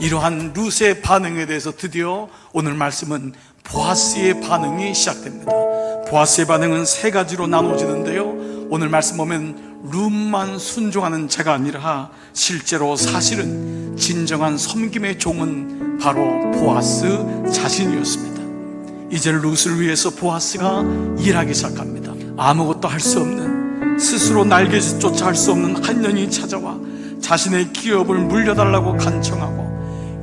이러한 룻의 반응에 대해서 드디어 오늘 말씀은 보아스의 반응이 시작됩니다. 보아스의 반응은 세 가지로 나눠지는데요. 오늘 말씀 보면 룻만 순종하는 자가 아니라 실제로 사실은 진정한 섬김의 종은 바로 보아스 자신이었습니다. 이제 룻을 위해서 보아스가 일하기 시작합니다. 아무것도 할 수 없는 스스로 날개조차 할 수 없는 한 년이 찾아와 자신의 기업을 물려달라고 간청하고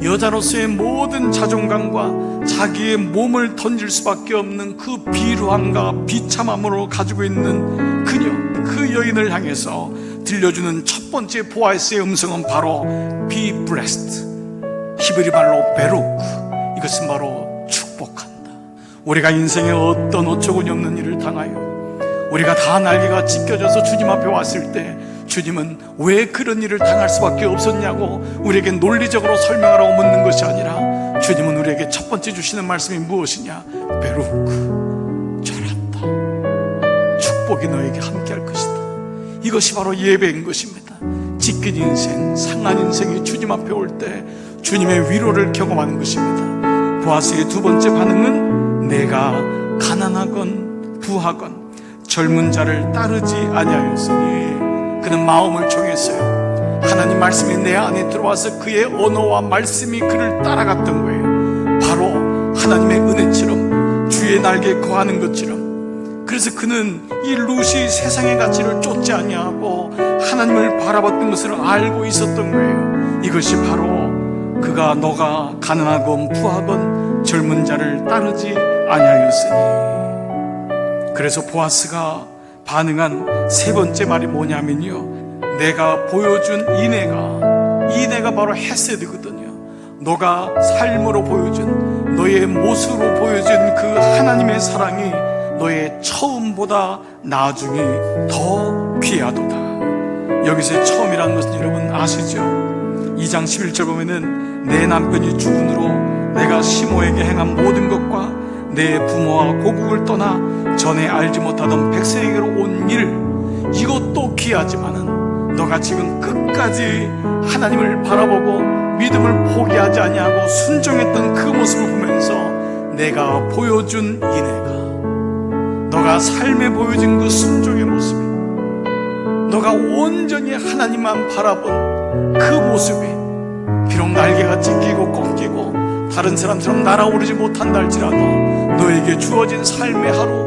여자로서의 모든 자존감과 자기의 몸을 던질 수밖에 없는 그 비루함과 비참함으로 가지고 있는 그녀, 그 여인을 향해서 들려주는 첫 번째 보아스의 음성은 바로 be blessed. 히브리 말로 베루크. 이것은 바로 축복한다. 우리가 인생에 어떤 어처구니 없는 일을 당하여 우리가 다 날개가 찢겨져서 주님 앞에 왔을 때 주님은 왜 그런 일을 당할 수밖에 없었냐고 우리에게 논리적으로 설명하라고 묻는 것이 아니라 주님은 우리에게 첫 번째 주시는 말씀이 무엇이냐? 베루크 잘한다. 축복이 너에게 함께할 것이다. 이것이 바로 예배인 것입니다. 찢긴 인생, 상한 인생이 주님 앞에 올 때 주님의 위로를 경험하는 것입니다. 보아스의 두 번째 반응은 내가 가난하건 부하건 젊은 자를 따르지 아니하였으니 그는 마음을 정했어요. 하나님 말씀이 내 안에 들어와서 그의 언어와 말씀이 그를 따라갔던 거예요. 바로 하나님의 은혜처럼 주의 날개에 거하는 것처럼 그래서 그는 이 룻이 세상의 가치를 쫓지 아니하고 하나님을 바라봤던 것을 알고 있었던 거예요. 이것이 바로 그가 너가 가난하건 부하건 젊은 자를 따르지 아니하였으니 그래서 보아스가 반응한 세 번째 말이 뭐냐면요. 내가 보여준 이내가 이내가 바로 헤세드거든요. 너가 삶으로 보여준 너의 모습으로 보여준 그 하나님의 사랑이 너의 처음보다 나중이 더 귀하도다. 여기서 처음이라는 것은 여러분 아시죠? 2장 11절 보면은 내 남편이 죽은 후로 내가 시모에게 행한 모든 것과 내 부모와 고국을 떠나 전에 알지 못하던 백성에게로 온 일 이것도 귀하지만은 너가 지금 끝까지 하나님을 바라보고 믿음을 포기하지 아니하고 순종했던 그 모습을 보면서 내가 보여준 이내가 너가 삶에 보여준 그 순종의 모습이 너가 온전히 하나님만 바라본 그 모습이 비록 날개가 찢기고 꺾이고 다른 사람처럼 날아오르지 못한다 할지라도 너에게 주어진 삶의 하루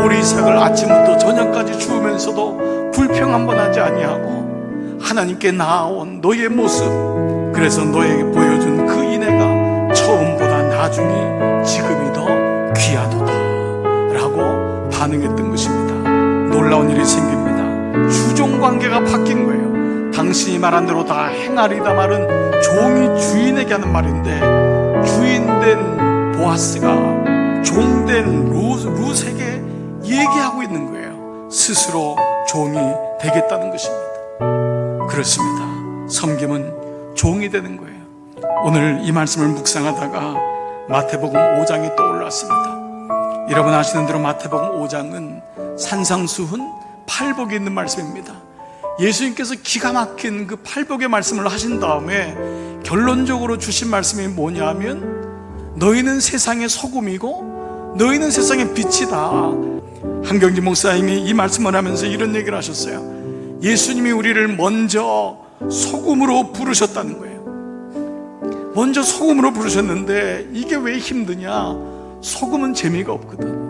보리색을 아침부터 저녁까지 주우면서도 불평 한번 하지 아니하고 하나님께 나아온 너의 모습 그래서 너에게 보여준 그 인애가 처음보다 나중이 지금이 더 귀하도다 라고 반응했던 것입니다. 놀라운 일이 생깁니다. 주종 관계가 바뀐 거예요. 당신이 말한 대로 다 행하리다 말은 종이 주인에게 하는 말인데 주인된 보아스가 종된 루, 룻에게 얘기하고 있는 거예요. 스스로 종이 되겠다는 것입니다. 그렇습니다. 섬김은 종이 되는 거예요. 오늘 이 말씀을 묵상하다가 마태복음 5장이 떠올랐습니다. 여러분 아시는 대로 마태복음 5장은 산상수훈 팔복이 있는 말씀입니다. 예수님께서 기가 막힌 그 팔복의 말씀을 하신 다음에 결론적으로 주신 말씀이 뭐냐면 너희는 세상의 소금이고 너희는 세상의 빛이다. 한경지 목사님이 이 말씀을 하면서 이런 얘기를 하셨어요. 예수님이 우리를 먼저 소금으로 부르셨다는 거예요. 먼저 소금으로 부르셨는데 이게 왜 힘드냐? 소금은 재미가 없거든.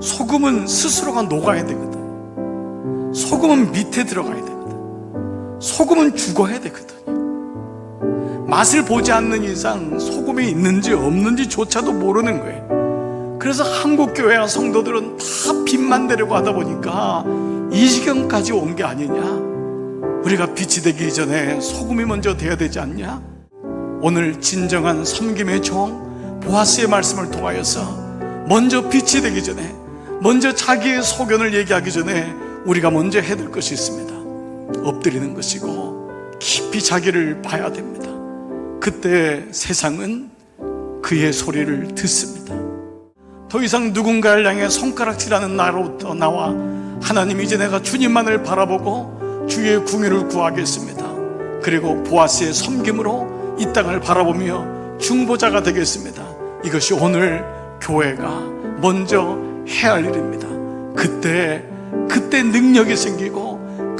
소금은 스스로가 녹아야 되거든. 소금은 밑에 들어가야 되거든. 소금은 죽어야 되거든. 맛을 보지 않는 이상 소금이 있는지 없는지조차도 모르는 거예요. 그래서 한국 교회와 성도들은 다 빛만 되려고 하다 보니까 이 지경까지 온 게 아니냐? 우리가 빛이 되기 전에 소금이 먼저 돼야 되지 않냐? 오늘 진정한 섬김의 종 보아스의 말씀을 통하여서 먼저 빛이 되기 전에 먼저 자기의 소견을 얘기하기 전에 우리가 먼저 해야 될 것이 있습니다. 엎드리는 것이고 깊이 자기를 봐야 됩니다. 그때 세상은 그의 소리를 듣습니다. 더 이상 누군가를 향해 손가락질하는 나로부터 나와 하나님 이제 내가 주님만을 바라보고 주의 궁유를 구하겠습니다. 그리고 보아스의 섬김으로 이 땅을 바라보며 중보자가 되겠습니다. 이것이 오늘 교회가 먼저 해야 할 일입니다. 그때 그때 능력이 생기고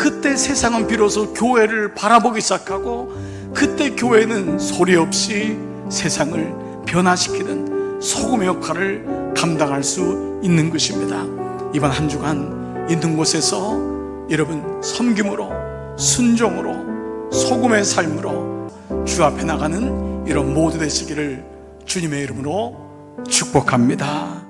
그때 세상은 비로소 교회를 바라보기 시작하고 그때 교회는 소리 없이 세상을 변화시키는 소금의 역할을 감당할 수 있는 것입니다. 이번 한 주간 있는 곳에서 여러분 섬김으로 순종으로 소금의 삶으로 주 앞에 나가는 이런 모두 되시기를 주님의 이름으로 축복합니다.